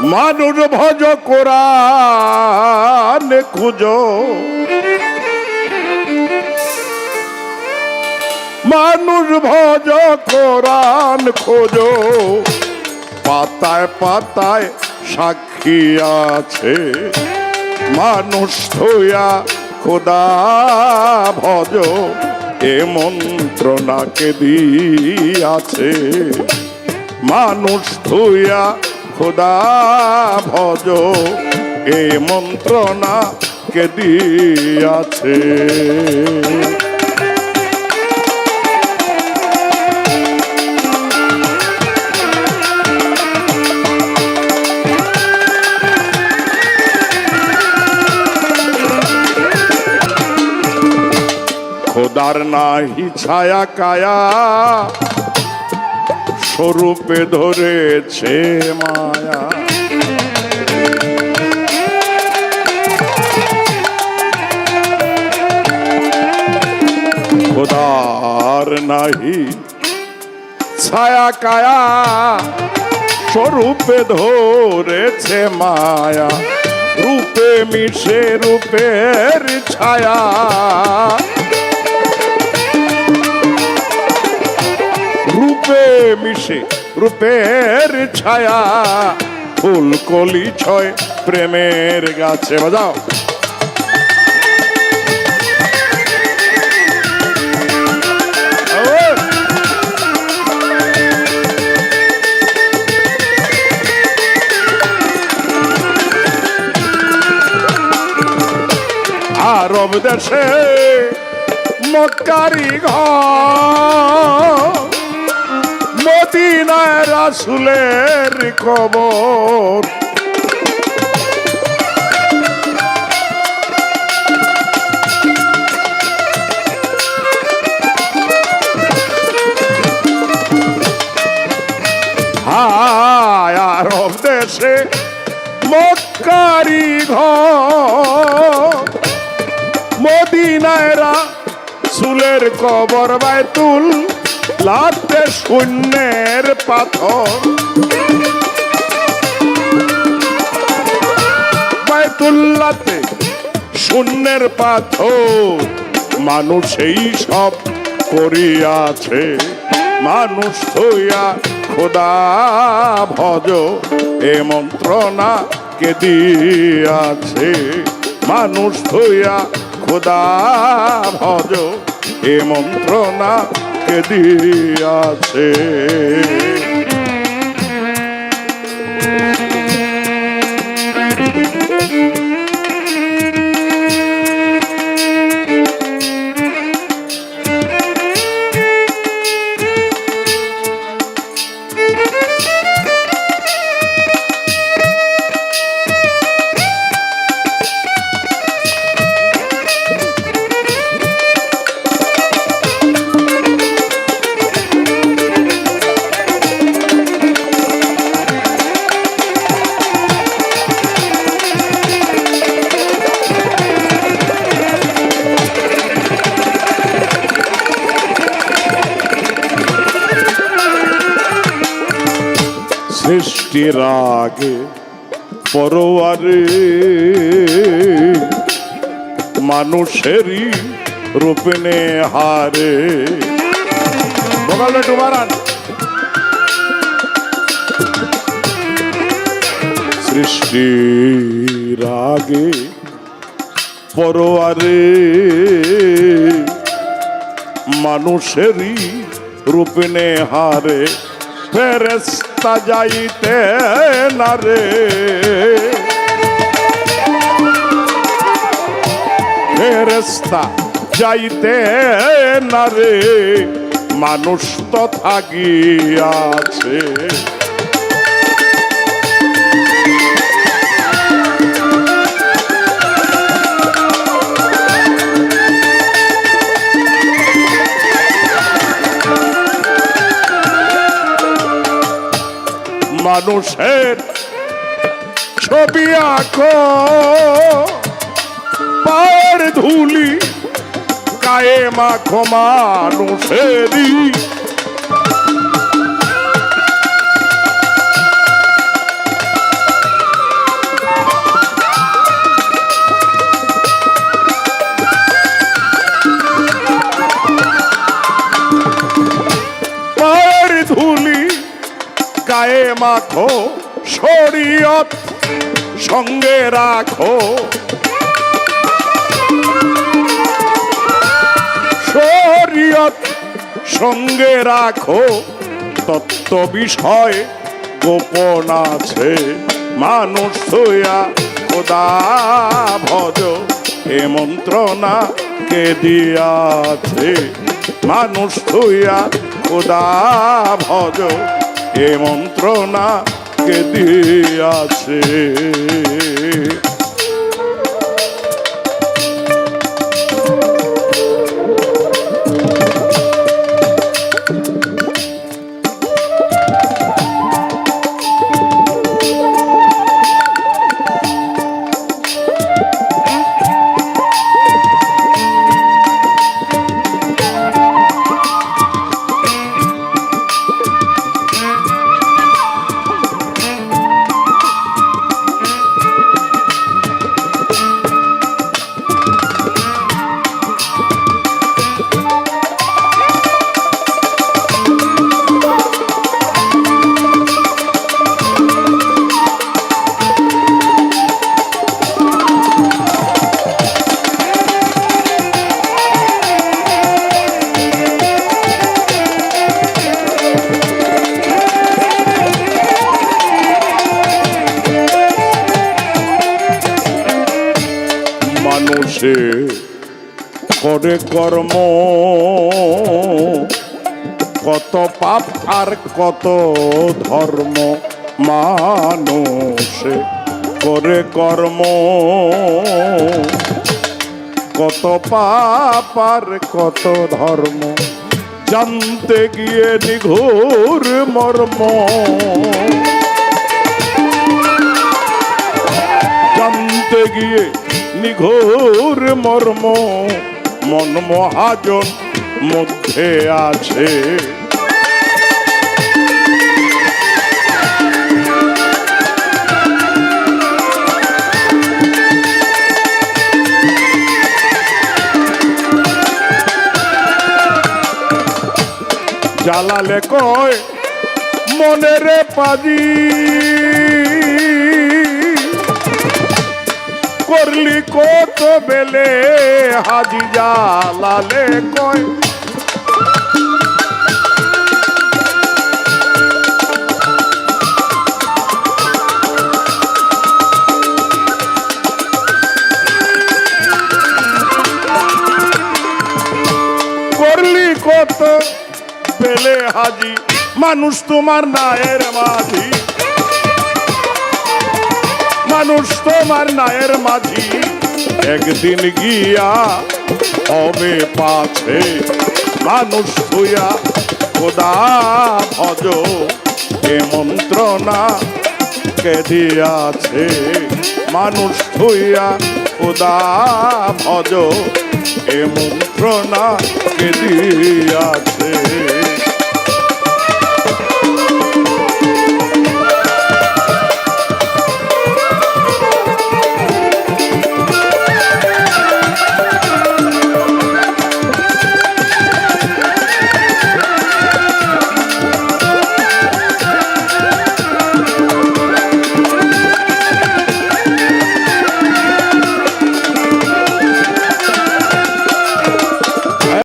মানুষ ভজ কোরআন খুঁজো। মানুষ ভজ কোরআন খোঁজো। পাতায় পাতায় সাক্ষী আছে, মানুষ ধুয়া খোদা ভজ। এ মন্ত্রণাকে দিয়াছে, মানুষ ধুয়া খোদা ভজ এ মন্ত্রণাকে দিয়াছে? খোদার নাহি ছায়া কায়া স্বরূপে ধরেছে মায়া। খোদার নাহি ছায়া কায়া স্বরূপে ধরেছে মায়া। রূপে মিশে রূপের ছায়া। রূপে মিশে রূপের ছায়া ফুল কলি ছয় প্রেমের গাছে। বাজাও। আরব দেশে মক্কারি ঘর। মদিনায় রাসুলের খবর। আরব দেশে মক্কারি ঘর। মদিনায়রা সুলের কবর বাইতুল লাতে শূন্যের পাথর। বাইতুল্লাতে শূন্যের পাথর। মানুষ এই সব করিয়াছে। মানুষ হইয়া খোদা ভজ। এ মন্ত্রণা কে দিয়াছে? মানুষ হইয়া খোদা ভজ। এ মন্ত্রণা দিয়াছে। সৃষ্টির আগে পরোয়ারে। মানুষেরই রূপে নে হারে বগালে ডুবারান। সৃষ্টির আগে পরোয়ারে। মানুষেরই রূপে নে হারে ফেরেস্তা যাইতে না রে। ফেরেস্তা যাইতে না রে। মানুষ তো থাকিয়াছে। মানুষের ছবি আঁকো। পায়ের ধুলি গায়ে মাখো মানুষেরই। রাখো শরীয়ত সঙ্গে রাখো। শরীয়ত সঙ্গে রাখো, তত্ত্ব বিষয় গোপন আছে। মানুষ হইয়া খোদা ভজ, এ মন্ত্রণা কে দিয়াছে? মানুষ হইয়া খোদা ভজ এ মন্ত্রণা কে দিয়াছে। মানুষে করে কর্ম, কত পাপ আর কত ধর্ম মানুষে। করে কর্ম, কত পাপ আর কত ধর্ম। জানতে গিয়ে নিঘোর মর্ম। জানতে গিয়ে নিঘোর মর্ম মন মহাজন মধ্যে আছে। জ্বালালে কয় মনেরে পাজি। করলি কত বেলে? হাজি জালালে কয়। করলি কত বেলে হাজি? মানুষ তোমার নায়ের মাঝি। মানুষ তোমার নায়ের মাঝি। একদিন গিয়া হবে পাছে? মানুষ হইয়া খোদা ভজ, এ মন্ত্রণা কে দিয়াছে? মানুষ হইয়া খোদা ভজ, এ মন্ত্রণা কে দিয়াছে?